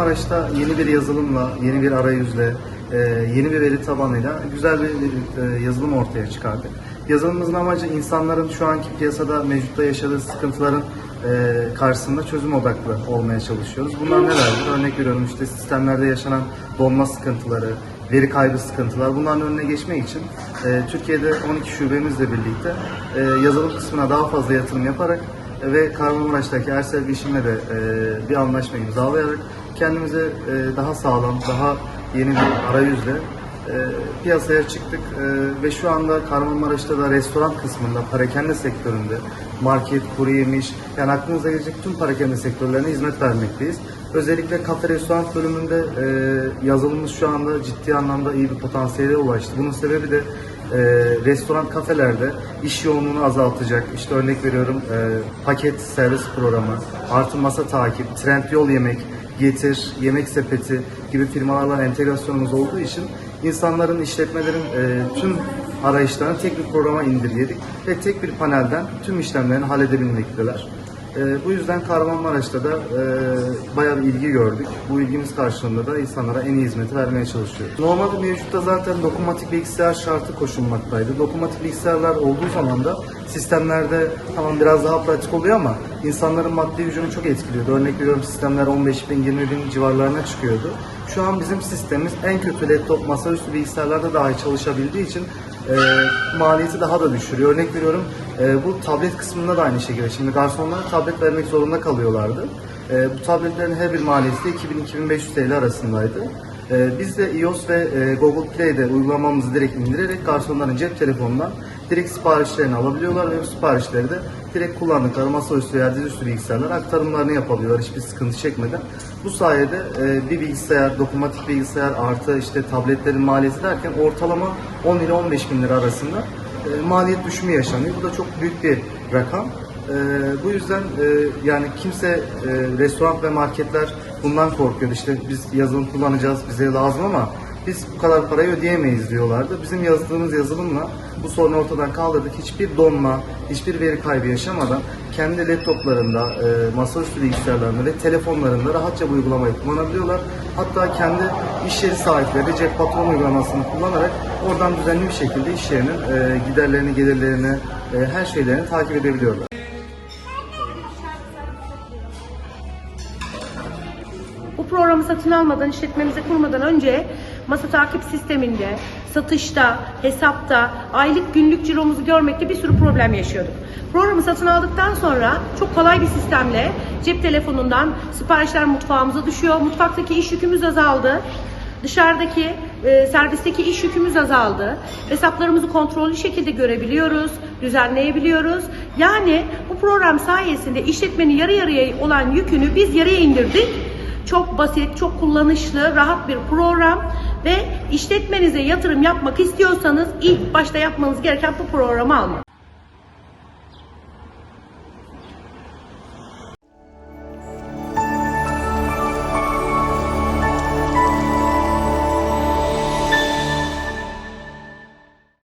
Maraş'ta yeni bir yazılımla, yeni bir arayüzle, e, yeni bir veri tabanıyla güzel bir e, yazılım ortaya çıkardık. Yazılımımızın amacı insanların şu anki piyasada mevcutta yaşadığı sıkıntıların e, karşısında çözüm odaklı olmaya çalışıyoruz. Bunlar nelerdir? Örnek veriyorum işte sistemlerde yaşanan donma sıkıntıları, veri kaybı sıkıntılar bunların önüne geçmek için Türkiye'de 12 şubemizle birlikte yazılım kısmına daha fazla yatırım yaparak ve Kahramanmaraş'taki Ersel Bilişim'le de bir anlaşma imzalayarak kendimize e, daha sağlam, daha yeni bir arayüzle e, piyasaya çıktık E, ve şu anda Kahramanmaraş'ta da restoran kısmında, parakende sektöründe, market, kuru yemiş, yani aklınıza gelecek tüm parakende sektörlerine hizmet vermekteyiz. Özellikle kafe restoran bölümünde e, yazılımımız şu anda ciddi anlamda iyi bir potansiyele ulaştı. Bunun sebebi de e, restoran kafelerde iş yoğunluğunu azaltacak. İşte örnek veriyorum e, paket servis programı, artı masa takip, trend yol yemek, getir, yemek sepeti gibi firmalarla entegrasyonumuz olduğu için insanların, işletmelerin e, tüm arayışlarını tek bir programa indirgedik ve tek bir panelden tüm işlemlerini halledebilmekteler. E, bu yüzden Kahramanmaraş'ta da e, bayağı bir ilgi gördük. Bu ilgimiz karşılığında da insanlara en iyi hizmeti vermeye çalışıyoruz. Normalde mevcutta zaten dokunmatik bilgisayar şartı koşulmaktaydı. Dokunmatik bilgisayarlar olduğu zaman da sistemlerde tamam biraz daha pratik oluyor ama insanların maddi gücünü çok etkiliyordu. Örnek veriyorum sistemler 15 bin 20 bin civarlarına çıkıyordu. Şu an bizim sistemimiz en kötü laptop masaüstü bilgisayarlarda dahi çalışabildiği için e, maliyeti daha da düşürüyor. Örnek veriyorum e, bu tablet kısmında da aynı şekilde. Şimdi garsonlara tablet vermek zorunda kalıyorlardı. E, bu tabletlerin her bir maliyeti de 2000-2500 TL arasındaydı. E, biz de iOS ve e, Google Play'de uygulamamızı direkt indirerek garsonların cep telefonundan direkt siparişlerini alabiliyorlar ve bu siparişleri de direkt kullandıkları masaüstü veya dizüstü bilgisayarlara aktarımlarını yapabiliyorlar hiçbir sıkıntı çekmeden. Bu sayede e, bir bilgisayar, dokunmatik bilgisayar artı işte tabletlerin maliyeti derken ortalama 10 ile 15 bin lira arasında e, maliyet düşümü yaşanıyor. Bu da çok büyük bir rakam. E, bu yüzden e, yani kimse e, restoran ve marketler bundan korkuyor. İşte biz yazılım kullanacağız, bize lazım ama biz bu kadar parayı ödeyemeyiz diyorlardı. Bizim yazdığımız yazılımla bu sorunu ortadan kaldırdık. Hiçbir donma, hiçbir veri kaybı yaşamadan kendi laptoplarında, e, masaüstü bilgisayarlarında ve telefonlarında rahatça bu uygulamayı kullanabiliyorlar. Hatta kendi iş yeri sahipleri cep patron uygulamasını kullanarak oradan düzenli bir şekilde iş yerinin e, giderlerini, gelirlerini, e, her şeylerini takip edebiliyorlar. Bu programı satın almadan, işletmemizi kurmadan önce masa takip sisteminde, satışta, hesapta, aylık günlük ciromuzu görmekte bir sürü problem yaşıyorduk. Programı satın aldıktan sonra çok kolay bir sistemle cep telefonundan siparişler mutfağımıza düşüyor. Mutfaktaki iş yükümüz azaldı. Dışarıdaki e, servisteki iş yükümüz azaldı. Hesaplarımızı kontrollü şekilde görebiliyoruz, düzenleyebiliyoruz. Yani bu program sayesinde işletmenin yarı yarıya olan yükünü biz yarıya indirdik. Çok basit, çok kullanışlı, rahat bir program ve işletmenize yatırım yapmak istiyorsanız ilk başta yapmanız gereken bu programı almak.